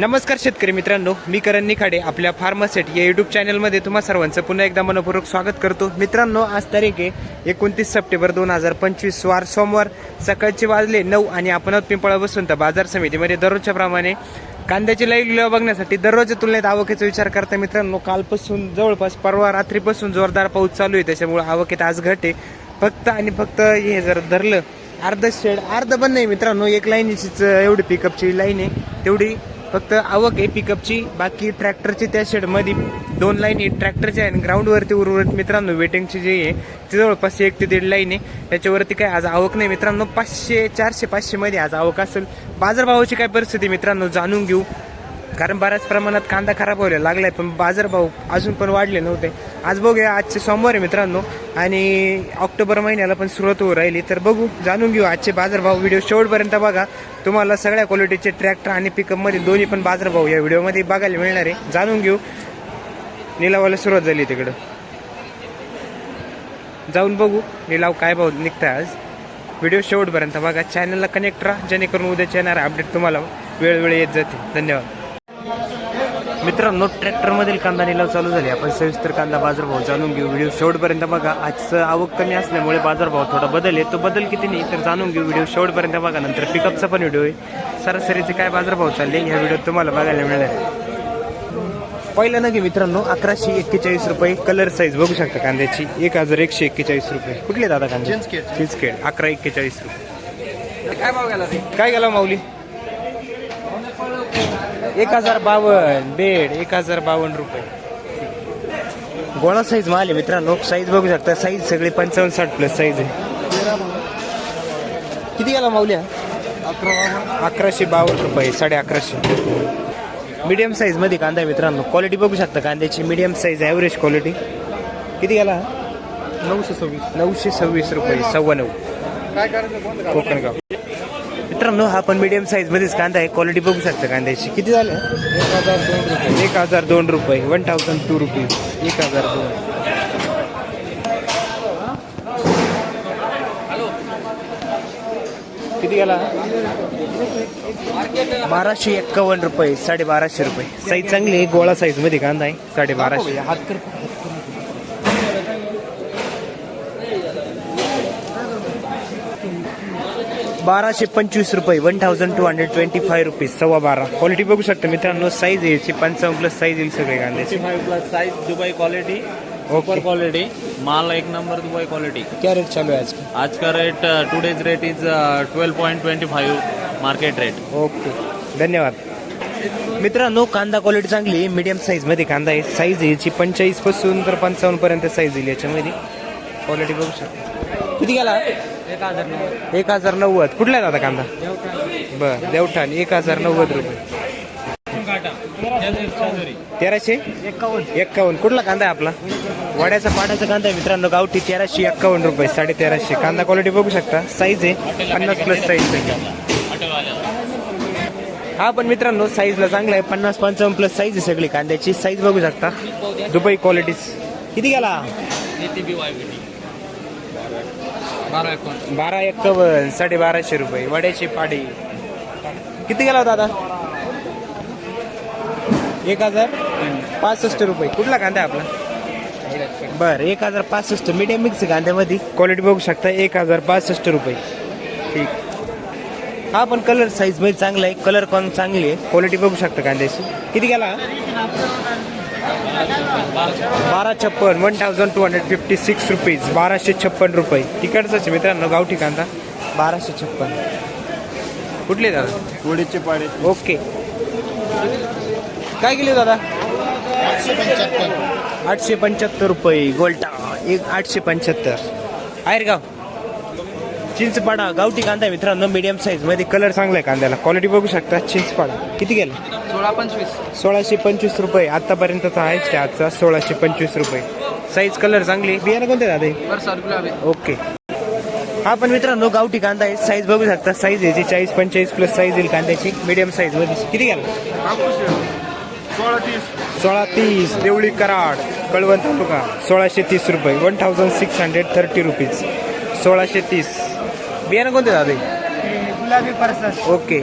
नमस्कार शेतकरी मित्रांनो मी करण निखाडे आपल्या फार्मासेट या युट्यूब चॅनलमध्ये तुम्हा सर्वांचं पुन्हा एकदा मनपूर्वक स्वागत करतो. मित्रांनो आज तारीख आहे एकोणतीस सप्टेंबर दोन हजार पंचवीस वार सोमवार सकाळचे वाजले नऊ आणि आपण पिंपळा बसून तर बाजार समितीमध्ये. दररोजच्या प्रमाणे कांद्याची लाईव्ह लिलाव बघण्यासाठी दररोजच्या तुलनेत आवकेचा विचार करता मित्रांनो कालपासून जवळपास परवा रात्रीपासून जोरदार पाऊस चालू आहे त्याच्यामुळे आवकेत आज घट आहे. फक्त आणि फक्त हे जर धरलं अर्ध शेड अर्ध पण नाही मित्रांनो एक लाईनीचीच एवढी पिकअपची लाईन आहे तेवढी फक्त आवक आहे पिकअपची बाकी ट्रॅक्टरची त्या शेडमध्ये दोन लाईन आहे ट्रॅक्टरची आहे आणि ग्राउंडवरती उर्वरित मित्रांनो वेटिंगची जी आहे ती जवळपास एक ते दीड लाईन आहे. त्याच्यावरती काय आज आवक नाही मित्रांनो. पाचशे चारशे पाचशेमध्ये आज आवक असेल. बाजारभावाची काय परिस्थिती मित्रांनो जाणून घेऊ. कारण बऱ्याच प्रमाणात कांदा खराब व्हायला लागलाय पण बाजारभाव अजून पण वाढले नव्हते. आज बघूया आजचे सोमवार आहे मित्रांनो आणि ऑक्टोबर महिन्याला पण सुरुवात होऊ राहिली. तर बघू जाणून घेऊ आजचे बाजारभाव व्हिडिओ शेवटपर्यंत बघा. तुम्हाला सगळ्या क्वालिटीचे ट्रॅक्टर आणि पिकअपमध्ये दोन्ही पण बाजारभाव या व्हिडिओमध्ये बघायला मिळणार आहे. जाणून घेऊ. निलावाला सुरुवात झाली तिकडं. जाऊन बघू निलाव काय भाव निघताय आज. व्हिडिओ शेवटपर्यंत बघा. चॅनलला कनेक्ट राहा जेणेकरून उद्याच्या येणारा अपडेट तुम्हाला वेळोवेळी येत जाते धन्यवाद. मित्रांनो ट्रॅक्टरमधील कांदा निलाव चालू झाले. आपण सविस्तर कांदा बाजारभाव जाणून घेऊ. व्हिडिओ शेवटपर्यंत बघा. आजचं आवक कमी असल्यामुळे बाजारभाव थोडा बदल आहे. तो बदल किती नाही तर जाणून घेऊ. व्हिडिओ शेवटपर्यंत बघा. नंतर पिकअपचा पण व्हिडिओ आहे. सरासरीचे काय बाजारभाव चालले ह्या व्हिडिओत तुम्हाला बघायला मिळणार पहिलं नगे मित्रांनो अकराशे एक्केचाळीस रुपये. कलर साईज बघू शकता कांद्याची. एक हजार एकशे एक्केचाळीस रुपये. कुठले दादा कांदे? चिंचखेड. चिंचखेड अकरा एक्केचाळीस रुपये. काय भाव गेला काय गेला माऊली? एक हजार बावन्न बेड एक हजार बावन्न रुपये. गोळा साईज माल आहे मित्रांनो. साईज बघू शकता. साईज सगळी पंचावन्न साठ प्लस साईज आहे. किती गेला माऊल्या अकराशे बावन्न रुपये साडे अकराशे. मीडियम साईजमध्ये कांदा आहे मित्रांनो. क्वालिटी बघू शकता. कांद्याची मीडियम साईज ॲव्हरेज क्वालिटी किती गेला नऊशे सव्वीस. नऊशे सव्वीस रुपये सव्वा नऊ. कोकणगाव. मित्रांनो हा पण मीडियम साईज मध्येच कांदा आहे. क्वालिटी बघू शकता कांद्याची. किती झालं? एक हजार दोन रुपये. एक हजार दोन रुपये. वन थाउजंड टू रुपीज एक हजार दोन. किती गेला? बाराशे एक्कावन्न रुपये. साडे बाराशे रुपये. साईज चांगली आहे. गोळा साईजमध्ये कांदा आहे. साडे बाराशे हात बाराशे पंचवीस रुपये one thousand two hundred twenty five rupees सव्वा बारा. क्वालिटी बघू शकता मित्रांनो साईज यायची पंचावन्न प्लस साईज येईल सगळे कांद्याचे five plus size Dubai quality super okay quality माल एक नंबर दुबई क्वालिटी क्या रेट चालू आहे आज? आज का rate today's rate is twelve point twenty five market rate okay धन्यवाद. मित्रांनो कांदा क्वालिटी चांगली आहे मीडियम साईजमध्ये कांदा आहे. साईज याची पंचेचाळीसपासून तर पंचावन्न पर्यंत साईज येईल याच्यामध्ये. क्वालिटी बघू शकता. किती गेला? एक हजार नव्वद. कुठला आहे दादा कांदा? बर देवठाण. एक हजार नव्वद रुपये. तेराशे एकावन्न. एक्कावन्न कुठला कांदा आहे आपला? वड्याचा पाटाचा कांदा आहे मित्रांनो गावठी तेराशे एक्कावन्न रुपये साडे तेराशे कांदा क्वालिटी बघू शकता. साईज आहे पन्नास प्लस साईज हा पण मित्रांनो साईजला चांगला आहे. पन्नास पंचावन्न प्लस साईज आहे सगळी कांद्याची. साईज बघू शकता. दुबई क्वालिटीज किती गेला? बारा एकोण. बारा एक्कावन्न साडे बाराशे रुपये. वड्याची पाडी. किती गेला दादा एक हजार पासष्ट रुपये. कुठला कांदा आपला? बर एक हजार पासष्ट. Medium mix कांद्यामध्ये. क्वालिटी बघू शकता एक हजार पासष्ट रुपये. ठीक. हा पण कलर साईजमध्ये चांगला आहे. कलर कॉन चांगली आहे? क्वालिटी बघू शकता कांद्याची. किती गेला? बारा छप्पन one thousand two hundred fifty six rupees बाराशे छप्पन रुपये. तिकडचंच मित्रांनो गावठी कांदा बाराशे छप्पन. कुठले दादा? वडीचे पाडे ओके. काय केले दादा? आठशे पंच्याहत्तर रुपये. गोल्टा. एक आठशे पंच्याहत्तर. आयरगाव चिंचपाडा. गावठी कांदा मित्रांनो मीडियम साईजमध्ये. कलर चांगला आहे कांद्याला. क्वालिटी बघू शकता. चिंचपाडा. किती गेला? सोळा पंचवीस सोळाशे पंचवीस रुपये. आतापर्यंतचा आहेच त्या आजचा सोळाशे पंचवीस रुपये. साईज कलर चांगली? बियाणं कोणते दादा? हे? ओके हा पण मित्रांनो गावठी कांदा आहे. साईज बघू शकता. साईज याची चाळीस पंचेचाळीस प्लस साईज येईल कांद्याची. मीडियम साईजमध्ये किती गेला सोळा तीस. सोळा तीस. देवळी कराड. कळवण तालुका. सोळाशे तीस रुपये. One thousand six hundred thirty rupees सोळाशे तीस. बियाणं कोणते दादा? ओके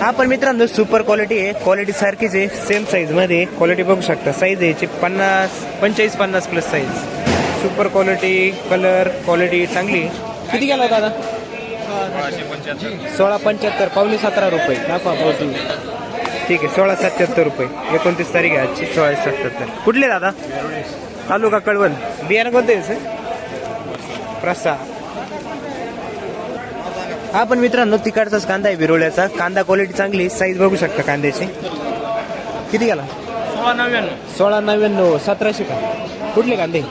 हा पण मित्रांनो सुपर क्वालिटी आहे. क्वालिटी सारखीच आहे. सेम साईजमध्ये क्वालिटी बघू शकता. साईज आहे याची पन्नास पंचेचाळीस पन्नास plus size super quality colour quality चांगली किती गेला दादा? सोळा पंच्याहत्तर पावणे सतरा रुपये. दाखवा बोटी ठीक आहे सोळा सत्याहत्तर रुपये. एकोणतीस तारीख आहे आजची सोळा सत्याहत्तर. कुठले दादा? तालुका कळवण. बियाणं कोणते सर प्रसाद. हा पण मित्रांनो तिकडचाच कांदा आहे विरोळ्याचा कांदा क्वालिटी चांगली साईज बघू शकता कांद्याची. किती गेला? सोळा नव्याण्णव. सोळा नव्याण्णव सतराशे का? कुठले कांदे?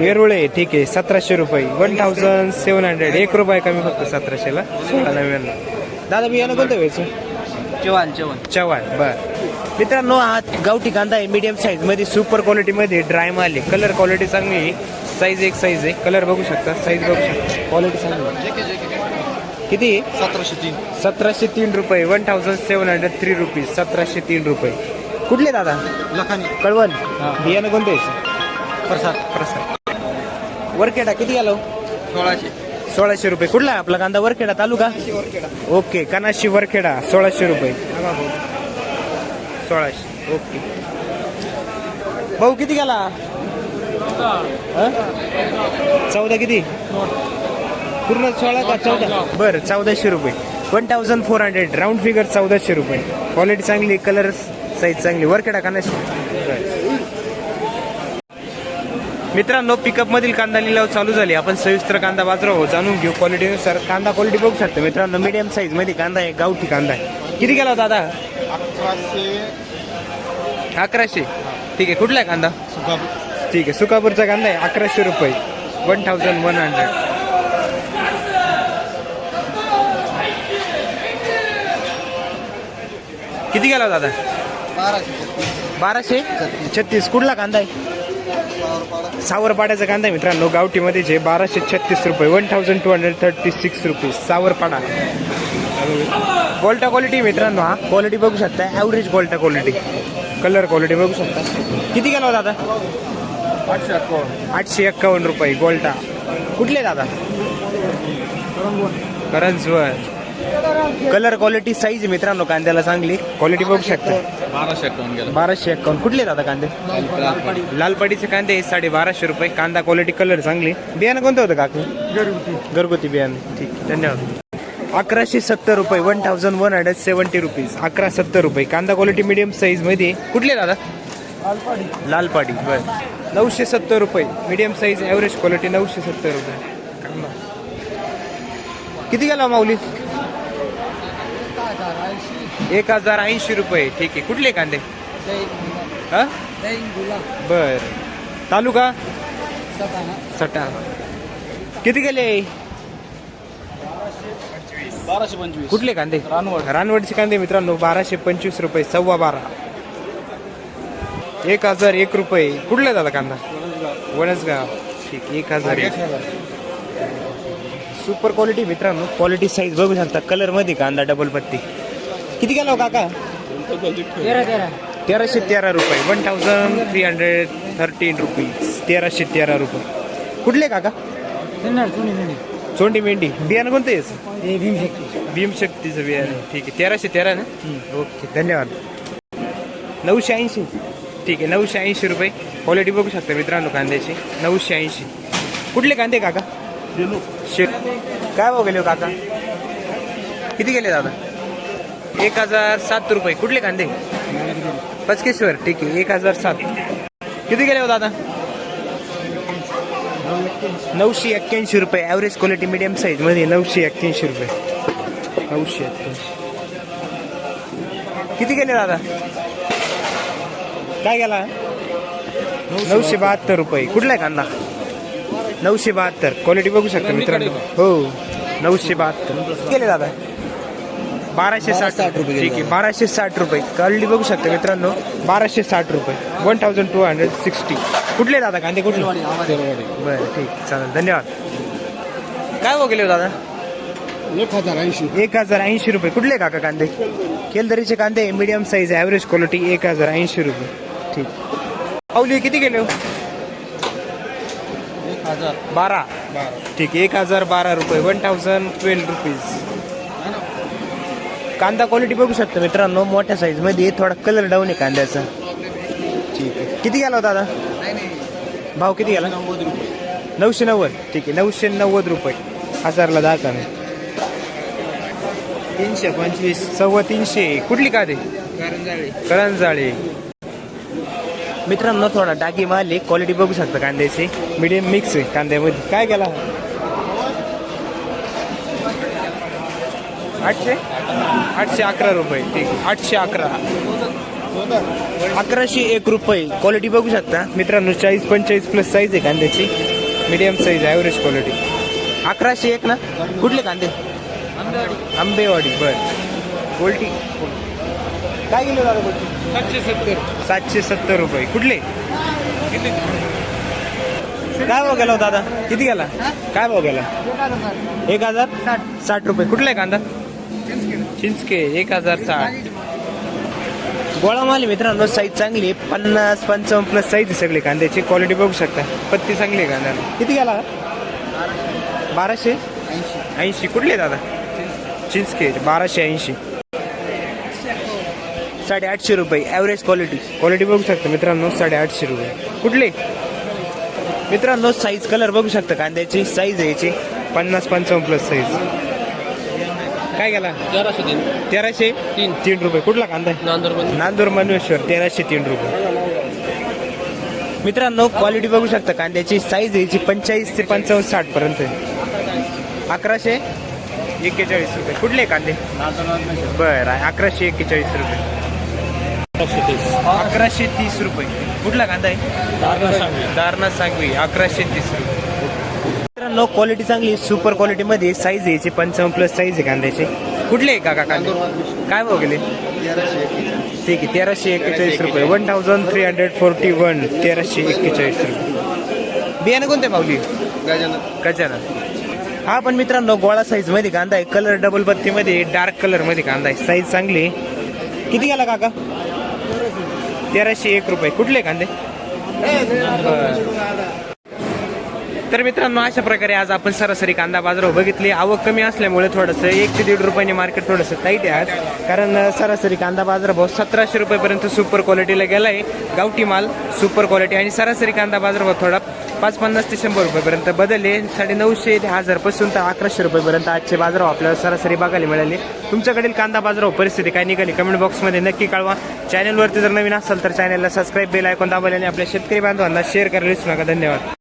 वेरुळे ठीक आहे. सतराशे रुपये. वन थाउजंड सेवन हंड्रेड एक रुपये कमी फक्त सतराशेला. सोळा नव्याण्णव. दादा बियाणं कोणतं व्हायचं चव्हाण चव्हाण. चव्हाण. बर. मित्रांनो हा गावठी कांदा आहे मीडियम साईजमध्ये सुपर क्वालिटी मध्ये ड्राय माल आहे. कलर क्वालिटी चांगली आहे. साईज एक साईज आहे. कलर बघू शकता साईज बघू शकता. क्वालिटी चांगली. किती? सतराशे तीन. सतराशे तीन रुपये. One thousand seven hundred three rupees सतराशे तीन रुपये. कुठले दादा? लखानी. कळवण. बियाणं कोणते? प्रसाद. प्रसाद. वरखेडा किती आलो सोळाशे. सोळाशे रुपये. कुठला आपला कांदा? वरखेडा तालुका? ओके कनाशी वरखेडा सोळाशे रुपये. सोळाशे. ओके. भाऊ किती गेला? चौदा किती? पूर्ण सोळा का चौदा? बरं चौदाशे रुपये. One thousand four hundred round figure चौदाशे रुपये. क्वालिटी चांगली कलर साईज चांगली. वरखेडा कानाशी मित्रांनो पिकअप मधील कांदा लिलाव चालू झाले. आपण सविस्तर कांदा बाजारावर जाणून घेऊ. क्वालिटीनुसार कांदा क्वालिटी बघू शकतो. मित्रांनो मीडियम साईजमध्ये कांदा आहे. गावठी कांदा आहे. किती गेला होता दादा? अकराशे. अकराशे? ठीक आहे कुठला आहे कांदा? ठीक आहे सुकापूरचा कांदा आहे अकराशे रुपये. वन थाउजंड वन हंड्रेड किती गेला दादा? बाराशे. बाराशे? छत्तीस. कुठला कांदा आहे? सावरपाड्याचा कांदा आहे मित्रांनो गावठीमध्ये जे बाराशे छत्तीस रुपये one thousand two hundred thirty six rupees Savarpada. गोल्टा quality मित्रांनो हा. क्वालिटी बघू शकता. ॲव्हरेज गोल्टा क्वालिटी कलर क्वालिटी बघू शकता. किती गेला होता दादा आठशे अठ्ठावन्न आठशे एक्कावन्न रुपये गोल्टा कुठले दादा करंजवर कलर क्वालिटी साईज मित्रांनो कांद्याला चांगली क्वालिटी बघू शकता. बाराशे गेला. बाराशे एक्कावन्न. कुठले दादा कांदे? लालपाडीचे कांदे साडे बाराशे रुपये. कांदा क्वालिटी कलर चांगली. बियाणं कोणतं होतं काकू? घरगुती. घरगुती बियाणं. ठीक आहे, धन्यवाद. अकराशे सत्तर रुपये one thousand one hundred seventy rupees अकरा सत्तर रुपये. कांदा क्वालिटी मिडियम साईजमध्ये. कुठले दादा? लालपाडी. बर. नऊशे सत्तर रुपये. मिडियम साईज ॲव्हरेज क्वालिटी नऊशे सत्तर रुपये. कांदा. किती गेला माऊली? एक हजार ऐंशी रुपये. ठीक आहे. कुठले कांदे? हा? बर. तालुका? सटा किती गेले? बाराशे पंचवीस. कुठले कांदे? रानवड. रानवडचे कांदे मित्रांनो बाराशे पंचवीस रुपये सव्वा बारा. एक हजार एक रुपये. कुठले दादा कांदा? वणसगाव ठीक एक हजार एक. सुपर क्वालिटी मित्रांनो क्वालिटी साईज बघू शकता. कलरमध्ये कांदा डबल पत्ती. किती गेला हो काका? तेराशे तेरा रुपये. One thousand three hundred thirteen rupees तेराशे तेरा रुपये. कुठले काका? चोंडी मेंढी. बियाणं कोणतं आहे याचं? भीमशक्तीचं बियाणं. ठीक आहे तेराशे तेरा ना? ओके धन्यवाद. नऊशे ऐंशी. ठीक आहे नऊशे ऐंशी रुपये. क्वालिटी बघू शकता मित्रांनो कांद्याची. नऊशे ऐंशी. कुठले कांदे काका? शे काय भाव गेले हो काका? किती गेले दादा? एक हजार सात रुपये. कुठले कांदे? पचकेश्वर ठीक आहे एक हजार सात. किती गेले हो दादा? नऊशे एक्क्याऐंशी रुपये. ॲव्हरेज क्वालिटी मिडियम साईजमध्ये नऊशे एक्क्याऐंशी रुपये. नऊशे एक्क्याऐंशी. किती गेले दादा? काय गेला? नऊशे बहात्तर रुपये. कुठला आहे कांदा? नऊशे बहात्तर. क्वालिटी बघू शकता मित्रांनो. हो. नऊशे बहात्तर. गेले दादा? बाराशे साठ. रुपये ठीक आहे. बाराशे साठ रुपये. क्वालिटी बघू शकता मित्रांनो. बाराशे साठ रुपये. One thousand two hundred sixty कुठले दादा कांदे कुठले? बरं ठीक. चालेल धन्यवाद. काय हो गेले हो दादा? एक हजार ऐंशी एक हजार ऐंशी रुपये. कुठले काका कांदे? केलदरीचे कांदे मीडियम साईज ॲव्हरेज क्वालिटी एक हजार ऐंशी रुपये. ठीक. पाऊली किती गेले हो? बारा. ठीक एक हजार बारा रुपये वन थाउजंड ट्वेल्व रुपीज कांदा क्वालिटी बघू शकता मित्रांनो मोठ्या साईजमध्ये थोडा कलर डाऊन आहे कांद्याचा. ठीक. आहे किती गेला होता दादा? भाव किती गेला? नऊशे नव्वद. ठीक आहे नऊशे नव्वद रुपये. हजारला दहा कांदे तीनशे पंचवीस. सव्वा तीनशे. कुठली का ते करंजाळे. करंजाळे. मित्रांनो थोडा डागी माल आहे. क्वालिटी बघू शकता कांद्याची. मिडियम मिक्स आहे कांद्यामध्ये. काय केला आठशे? आठशे अकरा रुपये. ठीक आठशे अकरा. अकराशे एक रुपये. क्वालिटी बघू शकता. मित्रांनो चाळीस पंचेचाळीस प्लस साईज आहे कांद्याची. मिडियम साईज ॲव्हरेज क्वालिटी अकराशे एक ना? कुठले कांदे? आंबेवाडी बर. गोल्टी काय किलो दादा गोल्टी सातशे सत्तर. सातशे सत्तर रुपये. कुठले? काय भाव गेला हो दादा? किती गेला? काय भाव गेला? एक हजार साठ. रुपये. कुठला आहे कांदा? चिंचके एक हजार साठ. गोळा माल आहे मित्रांनो साईज चांगली आहे. पन्नास पंचावन्न प्लस साईज आहे सगळी कांद्याची. क्वालिटी बघू शकता. पत्ती चांगली आहे कांद्याला. किती गेला? बाराशे? ऐंशी. कुठले दादा? चिंचके बाराशे ऐंशी. साडेआठशे रुपये. ॲव्हरेज क्वालिटी क्वालिटी बघू शकता मित्रांनो साडेआठशे रुपये. कुठले? मित्रांनो साईज कलर बघू शकता कांद्याची. साईज आहे याची. पन्नास पंचावन्न प्लस साईज काय गेला? तेराशे तीन. तेराशे? तीन. तीन रुपये. कुठला कांदा आहे? नांदूर नांदूर मनेश्वर तेराशे तीन रुपये. मित्रांनो क्वालिटी बघू शकता. कांद्याची साईज याची पंचेचाळीस ते पंचावन्न साठ पर्यंत आहे. अकराशे? एक्केचाळीस रुपये. कुठले कांदे? बरं अकराशे एक्केचाळीस रुपये. अकराशे तीस. रुपये. कुठला कांदा आहे? दारणा सांगवी. अकराशे तीस रुपये. मित्रांनो क्वालिटी चांगली सुपर क्वालिटी मध्ये साईज यायची पंचावन्न प्लस साईज आहे कांद्याची कुठले आहे काका कांदे काय भाव गेले ठीक आहे तेराशे एक्केचाळीस रुपये one thousand three hundred forty one तेराशे एक्केचाळीस रुपये बियाणं कोणते पावली गजानन हा पण मित्रांनो गोळा साईजमध्ये कांदा आहे कलर डबल बत्ती मध्ये डार्क कलरमध्ये कांदा आहे साईज चांगली. किती गेला काका तेराशे एक रुपये कुठले कांदे बरं. तर मित्रांनो अशा प्रकारे आज आपण सरासरी कांदा बाजार बघितली. आवक कमी असल्यामुळे थोडंसं एक ते दीड रुपयाने मार्केट थोडंसं टाईट आहे आज. कारण सरासरी कांदा बाजार भाव सतराशे रुपयेपर्यंत सुपर क्वालिटीला गेला आहे गावठी माल सुपर क्वालिटी आणि सरासरी कांदा बाजार भाव थोडा पाच पन्नास ते शंभर रुपयेपर्यंत बदलले. साडे नऊशे ते हजारपासून तर अकराशे रुपयेपर्यंत आजचे बाजार आपल्याला सरासरी बघायला मिळाले. तुमच्याकडील कांदा बाजार परिस्थिती काय निघाली? कमेंट बॉक्समध्ये नक्की कळवा. चॅनलवरती जर नवीन असाल तर चॅनलला सबस्क्राईब बेल ऐकून दाबायला आणि आपल्या शेतकरी बांधवांना शेअर करायला विसरू नका. धन्यवाद.